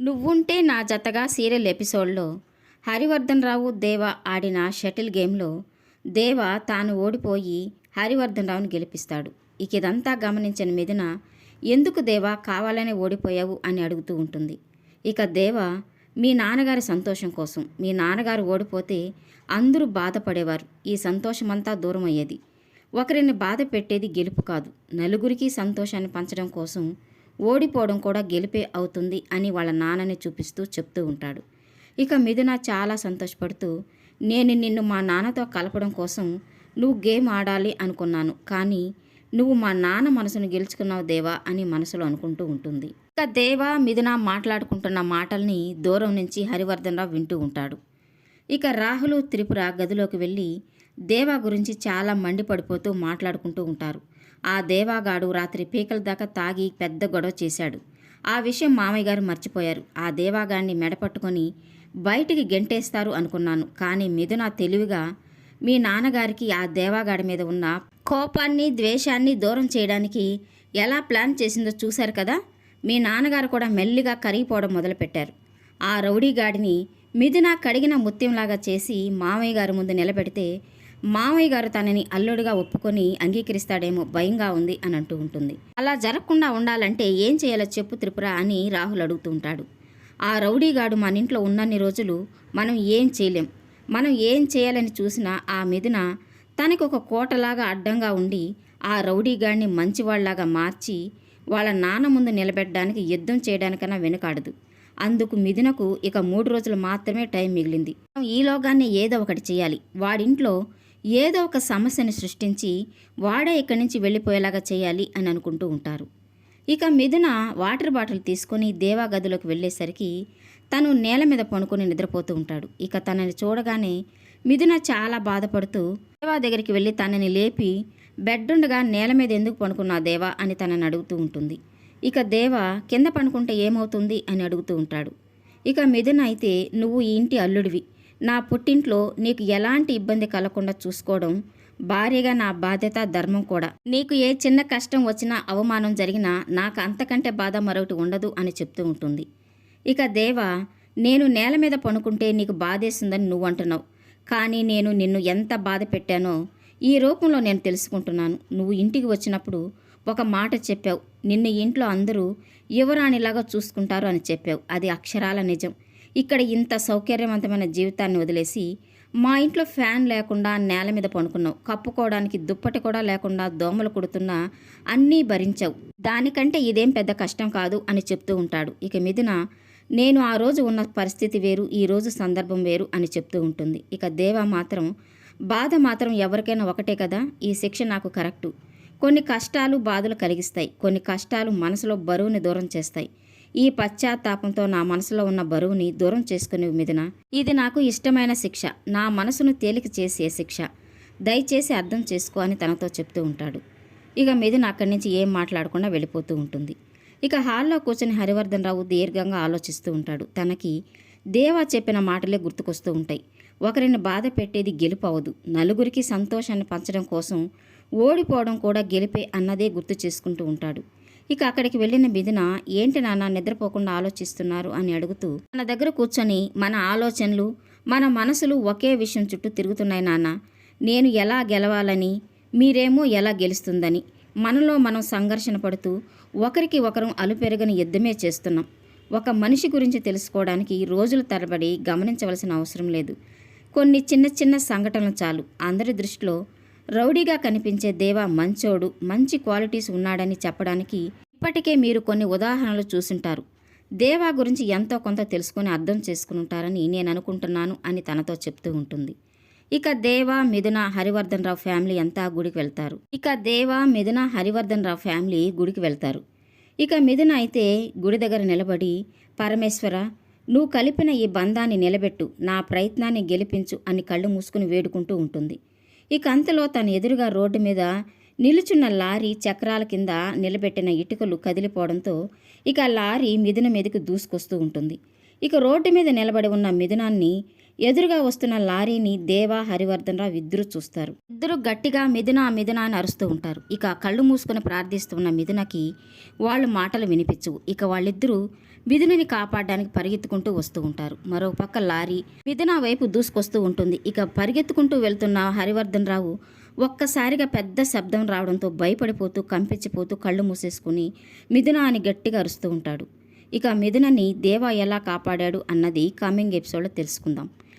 నువ్వుంటే నా జతగా సీరియల్ ఎపిసోడ్లో. హరివర్ధన్ రావు దేవ ఆడిన షటిల్ గేమ్లో. దేవ తాను ఓడిపోయి హరివర్ధన్ రావుని గెలిపిస్తాడు. ఇక ఇదంతా గమనించిన మిథున ఎందుకు దేవా కావాలనే ఓడిపోయావు అని అడుగుతూ ఉంటుంది. ఇక దేవ మీ నాన్నగారి సంతోషం కోసం. మీ నాన్నగారు ఓడిపోతే అందరూ బాధపడేవారు. ఈ సంతోషమంతా దూరం అయ్యేది ఒకరిని బాధ పెట్టేది గెలుపు కాదు. నలుగురికి సంతోషాన్ని పంచడం కోసం ఓడిపోవడం కూడా గెలిపే అవుతుంది అని వాళ్ళ నాన్నని చూపిస్తూ చెప్తూ ఉంటాడు. ఇక మిథున చాలా సంతోషపడుతూ నేను నిన్ను మా నాన్నతో కలపడం కోసం నువ్వు గేమ్ ఆడాలి అనుకున్నాను కానీ నువ్వు మా నాన్న మనసును గెలుచుకున్నావు దేవా అని మనసులో అనుకుంటూ ఉంటుంది. ఇక దేవా మిథున మాట్లాడుకుంటున్న మాటల్ని దూరం నుంచి హరివర్ధన్ రావు వింటూ ఉంటాడు. ఇక రాహులు త్రిపుర గదిలోకి వెళ్ళి దేవా గురించి చాలా మండిపడిపోతూ మాట్లాడుకుంటూ ఉంటారు. ఆ దేవాగాడు రాత్రి పీకల దాకా తాగి పెద్ద గొడవ చేశాడు. ఆ విషయం మామయ్య గారు మర్చిపోయారు. ఆ దేవాగాడిని మెడపట్టుకొని బయటికి గెంటేస్తారు అనుకున్నాను. కానీ మిథున తెలివిగా మీ నాన్నగారికి ఆ దేవాగాడి మీద ఉన్న కోపాన్ని ద్వేషాన్ని దూరం చేయడానికి ఎలా ప్లాన్ చేసిందో చూశారు కదా? మీ నాన్నగారు కూడా మెల్లిగా కరిగిపోవడం మొదలుపెట్టారు. ఆ రౌడీగాడిని మిథున కడిగిన ముత్యంలాగా చేసి మామయ్య గారి ముందు నిలబెడితే మామయ్య గారు తనని అల్లుడిగా ఒప్పుకొని అంగీకరిస్తాడేమో భయంగా ఉంది అని అంటూ ఉంటుంది. అలా జరగకుండా ఉండాలంటే ఏం చేయాలో చెప్పు త్రిపుర అని రాహుల్ అడుగుతూ ఉంటాడు. ఆ రౌడీగాడు మన ఇంట్లో ఉన్నన్ని రోజులు మనం ఏం చేయలేం. మనం ఏం చేయాలని చూసినా ఆ మిథున తనకు ఒక కోటలాగా అడ్డంగా ఉండి ఆ రౌడీగాడిని మంచివాళ్ళాగా మార్చి వాళ్ళ నాన్న ముందు నిలబెట్టడానికి యుద్ధం చేయడానికన్నా వెనుకాడదు. అందుకు మిథునకు ఇక మూడు రోజులు మాత్రమే టైం మిగిలింది. ఈలోగానే ఏదో ఒకటి చేయాలి. వాడింట్లో ఏదో ఒక సమస్యని సృష్టించి వాడే ఇక్కడి నుంచి వెళ్ళిపోయేలాగా చేయాలి అని అనుకుంటూ ఉంటారు. ఇక మిథున వాటర్ బాటిల్ తీసుకొని దేవా గదిలోకి వెళ్ళేసరికి తను నేల మీద పనుకొని నిద్రపోతూ ఉంటాడు. ఇక తనని చూడగానే మిథున చాలా బాధపడుతూ దేవా దగ్గరికి వెళ్ళి తనని లేపి బెడ్ ఉండగా నేల మీద ఎందుకు పనుకున్నా దేవా అని తనని అడుగుతూ ఉంటుంది. ఇక దేవ కింద పనుకుంటే ఏమవుతుంది అని అడుగుతూ ఉంటాడు. ఇక మిథున అయితే నువ్వు ఈ ఇంటి అల్లుడివి. నా పుట్టింట్లో నీకు ఎలాంటి ఇబ్బంది కలగకుండా చూసుకోవడం భార్యగా నా బాధ్యత ధర్మం కూడా. నీకు ఏ చిన్న కష్టం వచ్చినా అవమానం జరిగినా నాకు అంతకంటే బాధ మరొకటి ఉండదు అని చెప్తూ ఉంటుంది. ఇక దేవ నేను నేల మీద పనుకుంటే నీకు బాధేస్తుందని నువ్వు అంటున్నావు. కానీ నేను నిన్ను ఎంత బాధ పెట్టానో ఈ రూపంలో నేను తెలుసుకుంటున్నాను. నువ్వు ఇంటికి వచ్చినప్పుడు ఒక మాట చెప్పావు. నిన్ను ఇంట్లో అందరూ యువరాణిలాగా చూసుకుంటారు అని చెప్పావు. అది అక్షరాల నిజం. ఇక్కడ ఇంత సౌకర్యవంతమైన జీవితాన్ని వదిలేసి మా ఇంట్లో ఫ్యాన్ లేకుండా నేల మీద పనుకున్నావు కప్పుకోవడానికి దుప్పటి కూడా లేకుండా దోమలు కుడుతున్నా అన్నీ భరించావు. దానికంటే ఇదేం పెద్ద కష్టం కాదు అని చెప్తూ ఉంటాడు. ఇక మిథున నేను ఆ రోజు ఉన్న పరిస్థితి వేరు ఈ రోజు సందర్భం వేరు అని చెప్తూ ఉంటుంది. ఇక దేవ మాత్రం బాధ మాత్రం ఎవరికైనా ఒకటే కదా? ఈ శిక్ష నాకు కరెక్టు. కొన్ని కష్టాలు బాధలు కలిగిస్తాయి. కొన్ని కష్టాలు మనసులో బరువుని దూరం చేస్తాయి. ఈ పశ్చాత్తాపంతో నా మనసులో ఉన్న బరువుని దూరం చేసుకునే మిదిన ఇది నాకు ఇష్టమైన శిక్ష. నా మనసును తేలిక చేసే శిక్ష. దయచేసి అర్థం చేసుకో అని తనతో చెప్తూ ఉంటాడు. ఇక మిథున అక్కడి నుంచి ఏం మాట్లాడకుండా వెళ్ళిపోతూ ఉంటుంది. ఇక హాల్లో కూర్చొని హరివర్ధన్ రావు దీర్ఘంగా ఆలోచిస్తూ ఉంటాడు. తనకి దేవా చెప్పిన మాటలే గుర్తుకొస్తూ ఉంటాయి. ఒకరిని బాధ పెట్టేది గెలుపు అవదు నలుగురికి సంతోషాన్ని పంచడం కోసం ఓడిపోవడం కూడా గెలిపే అన్నదే గుర్తు చేసుకుంటూ ఉంటాడు. ఇక అక్కడికి వెళ్ళిన బిదిన ఏంటి నాన్న నిద్రపోకుండా ఆలోచిస్తున్నారు? అని అడుగుతూ మన దగ్గర కూర్చొని మన ఆలోచనలు మన మనసులు ఒకే విషయం చుట్టూ తిరుగుతున్నాయి నాన్న. నేను ఎలా గెలవాలని మీరేమో ఎలా గెలుస్తుందని. మనలో మనం సంఘర్షణ పడుతూ ఒకరికి ఒకరం అలుపెరగని యుద్ధమే చేస్తున్నాం. ఒక మనిషి గురించి తెలుసుకోవడానికి రోజుల తరబడి గమనించవలసిన అవసరం లేదు. కొన్ని చిన్న చిన్న సంఘటనలు చాలు. అందరి దృష్టిలో రౌడీగా కనిపించే దేవా మంచోడు మంచి క్వాలిటీస్ ఉన్నాడని చెప్పడానికి ఇప్పటికే మీరు కొన్ని ఉదాహరణలు చూసుంటారు. దేవా గురించి ఎంతో కొంత తెలుసుకుని అర్థం చేసుకుని ఉంటారని నేను అనుకుంటున్నాను అని తనతో చెప్తూ ఉంటుంది. ఇక దేవా మిథున హరివర్ధన్ రావు ఫ్యామిలీ అంతా గుడికి వెళ్తారు. ఇక దేవా మిథున హరివర్ధన్ రావు ఫ్యామిలీ గుడికి వెళ్తారు. ఇక మిథున అయితే గుడి దగ్గర నిలబడి పరమేశ్వర నువ్వు కలిపిన ఈ బంధాన్ని నిలబెట్టు నా ప్రయత్నాన్ని గెలిపించు అని కళ్ళు మూసుకుని వేడుకుంటూ ఉంటుంది. ఇక అంతలో తన ఎదురుగా రోడ్డు మీద నిలుచున్న లారీ చక్రాల కింద నిలబెట్టిన ఇటుకలు కదిలిపోవడంతో ఇక లారీ మిథున మీదకి దూసుకొస్తూ ఉంటుంది. ఇక రోడ్డు మీద నిలబడి ఉన్న మిథునాన్ని ఎదురుగా వస్తున్న లారీని దేవా హరివర్ధన్ రావు ఇద్దరు చూస్తారు. ఇద్దరు గట్టిగా మిథున మిథున అని అరుస్తూ ఉంటారు. ఇక కళ్ళు మూసుకుని ప్రార్థిస్తున్న మిథునకి వాళ్ళు మాటలు వినిపించవు. ఇక వాళ్ళిద్దరూ మిథునని కాపాడడానికి పరిగెత్తుకుంటూ వస్తూ ఉంటారు. మరో పక్క లారీ మిథున వైపు దూసుకొస్తూ ఉంటుంది. ఇక పరిగెత్తుకుంటూ వెళ్తున్న హరివర్ధన్ రావు ఒక్కసారిగా పెద్ద శబ్దం రావడంతో భయపడిపోతూ కంపించిపోతూ కళ్ళు మూసేసుకుని మిథున అని గట్టిగా అరుస్తూ ఉంటాడు. ఇక మిథునని దేవ ఎలా కాపాడాడు అన్నది కమింగ్ ఎపిసోడ్లో తెలుసుకుందాం.